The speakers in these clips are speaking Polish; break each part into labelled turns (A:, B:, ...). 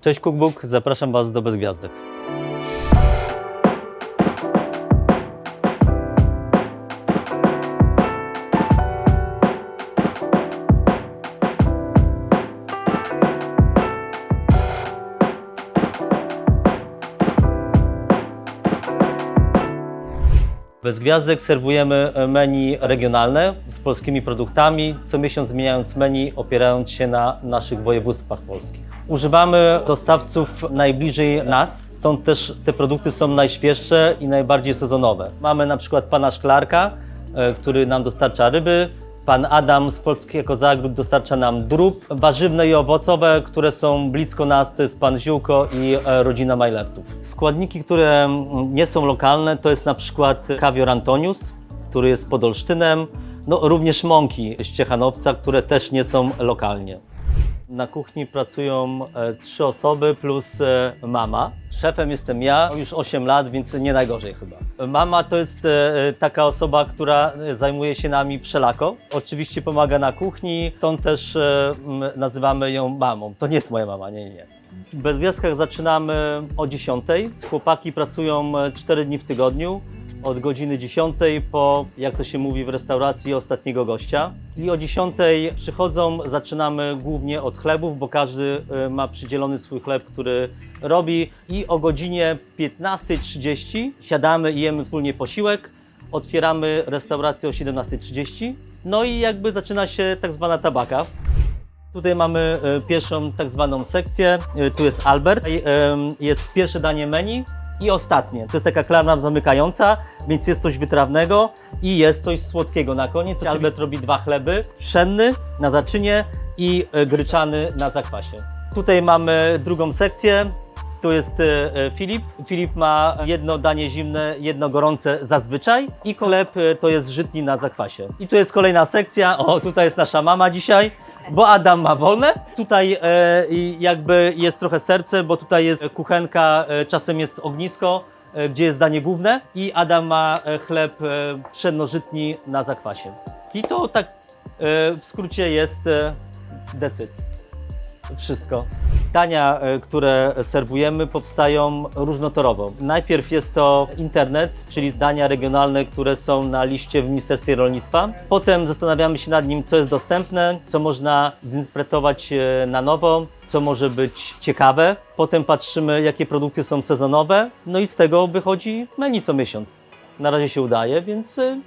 A: Cześć Cookbook, zapraszam Was do Bez Gwiazdek. Bez Gwiazdek serwujemy menu regionalne z polskimi produktami, co miesiąc zmieniając menu, opierając się na naszych województwach polskich. Używamy dostawców najbliżej nas, stąd też te produkty są najświeższe i najbardziej sezonowe. Mamy na przykład pana Szklarka, e, który nam dostarcza ryby, Pan Adam z Polskiego Zagród dostarcza nam drób, warzywne i owocowe, które są blisko nas, to jest Pan Ziółko i e, rodzina Majlertów. Składniki, które nie są lokalne, to jest na przykład kawior Antonius, który jest pod Olsztynem, no również mąki z Ciechanowca, które też nie są lokalnie. Na kuchni pracują e, trzy osoby plus e, mama. Szefem jestem ja, już 8 lat, więc nie najgorzej chyba. Mama to jest e, taka osoba, która zajmuje się nami wszelako. Oczywiście pomaga na kuchni, stąd też nazywamy ją mamą. To nie jest moja mama, nie, nie, nie. Bez gwiazdkach zaczynamy o 10. Chłopaki pracują 4 dni w tygodniu od godziny 10 po, jak to się mówi w restauracji, ostatniego gościa. I o 10 przychodzą, zaczynamy głównie od chlebów, bo każdy y, ma przydzielony swój chleb, który robi. I o godzinie 15.30 siadamy i jemy wspólnie posiłek. Otwieramy restaurację o 17.30. No i jakby zaczyna się tak zwana tabaka. Tutaj mamy e, pierwszą tak zwaną sekcję. E, Tu jest Albert. Jest pierwsze danie menu i ostatnie. To jest taka klarna zamykająca, więc jest coś wytrawnego i jest coś słodkiego na koniec. Albert robi dwa chleby. Pszenny na zaczynie i e, gryczany na zakwasie. Tutaj mamy drugą sekcję. Tu jest e, e, Filip. Filip ma jedno danie zimne, jedno gorące zazwyczaj i chleb e, to jest żytni na zakwasie. I tu jest kolejna sekcja. O, tutaj jest nasza mama dzisiaj, bo Adam ma wolne. Tutaj e, jakby jest trochę serce, bo tutaj jest kuchenka, e, czasem jest ognisko, e, gdzie jest danie główne i Adam ma e, chleb e, na zakwasie. I to tak e, w skrócie jest e, wszystko. Dania, e, które serwujemy, powstają różnotorowo. Najpierw jest to internet, czyli dania regionalne, które są na liście w Ministerstwie Rolnictwa. Potem zastanawiamy się nad nim, co jest dostępne, co można zinterpretować e, na nowo, co może być ciekawe. Potem patrzymy, jakie produkty są sezonowe, no i z tego wychodzi menu co miesiąc. Na razie się udaje, więc e,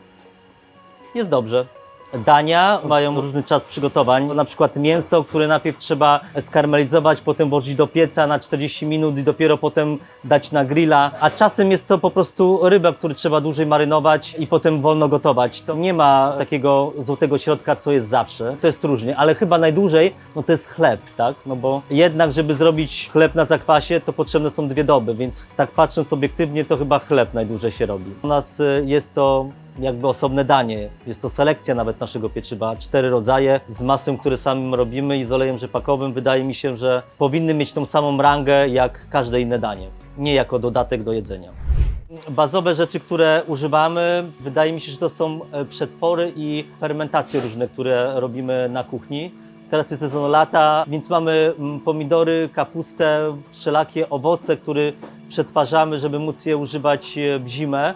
A: jest dobrze. Dania mają różny czas przygotowań. Na przykład mięso, które najpierw trzeba skarmelizować, potem włożyć do pieca na 40 minut i dopiero potem dać na grilla. A czasem jest to po prostu ryba, który trzeba dłużej marynować i potem wolno gotować. To nie ma takiego złotego środka, co jest zawsze. To jest różnie, ale chyba najdłużej no to jest chleb, tak? No bo jednak, żeby zrobić chleb na zakwasie, to potrzebne są dwie doby, więc tak patrząc obiektywnie, to chyba chleb najdłużej się robi. U nas y, jest to jakby osobne danie. Jest to selekcja nawet naszego pieczywa. Cztery rodzaje z masą, które samym robimy i z olejem rzepakowym. Wydaje mi się, że powinny mieć tą samą rangę jak każde inne danie. Nie jako dodatek do jedzenia. Bazowe rzeczy, które używamy, wydaje mi się, że to są e, przetwory i fermentacje różne, które robimy na kuchni. Teraz jest sezon lata, więc mamy mm, pomidory, kapustę, wszelakie owoce, które przetwarzamy, żeby móc je używać e, w zimę.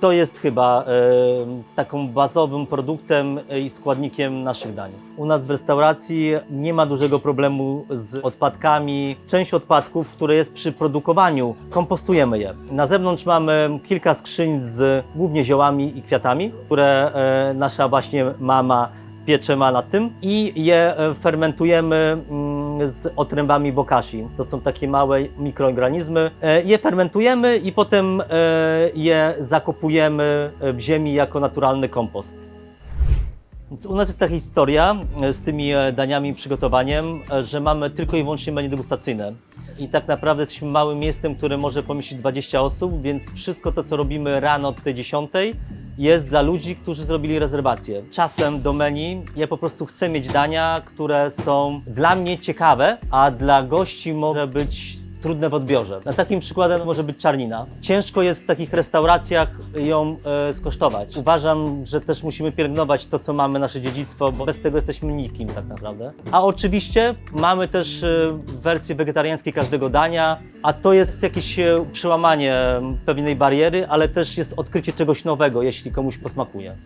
A: To jest chyba e, taką bazowym produktem i składnikiem naszych dań. U nas w restauracji nie ma dużego problemu z odpadkami. Część odpadków, które jest przy produkowaniu, kompostujemy je. Na zewnątrz mamy kilka skrzyń z głównie ziołami i kwiatami, które e, nasza właśnie mama piecze ma nad tym i je e, fermentujemy mm, z otrębami bokashi. To są takie małe mikroorganizmy. E, Je fermentujemy i potem e, je zakopujemy w ziemi jako naturalny kompost. U nas jest taka historia e, z tymi daniami i przygotowaniem, że mamy tylko i wyłącznie menu degustacyjne. I tak naprawdę jesteśmy małym miejscem, które może pomieścić 20 osób, więc wszystko to, co robimy rano od tej 10 jest dla ludzi, którzy zrobili rezerwację. Czasem do menu ja po prostu chcę mieć dania, które są dla mnie ciekawe, a dla gości może być trudne w odbiorze. Na takim przykładem może być czarnina. Ciężko jest w takich restauracjach ją e, skosztować. Uważam, że też musimy pielęgnować to, co mamy, nasze dziedzictwo, bo bez tego jesteśmy nikim tak naprawdę. A oczywiście mamy też e, wersje wegetariańskie każdego dania, a to jest jakieś e, przełamanie pewnej bariery, ale też jest odkrycie czegoś nowego, jeśli komuś posmakuje.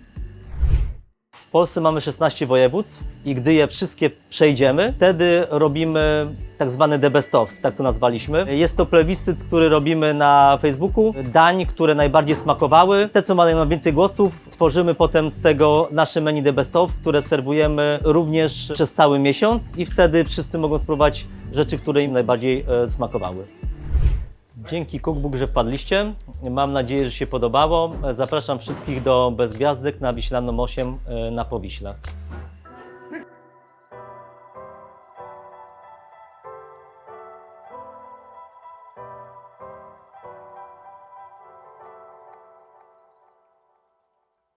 A: W Polsce mamy 16 województw i gdy je wszystkie przejdziemy, wtedy robimy tak zwany The Best Of, tak to nazwaliśmy. Jest to plebiscyt, który robimy na Facebooku, dań, które najbardziej smakowały. Te, co mają najwięcej głosów, tworzymy potem z tego nasze menu The Best Of, które serwujemy również przez cały miesiąc i wtedy wszyscy mogą spróbować rzeczy, które im najbardziej e, smakowały. Dzięki Cookbook, że wpadliście. Mam nadzieję, że się podobało. Zapraszam wszystkich do Bez Gwiazdek na Wiślaną 8 e, na Powiśle.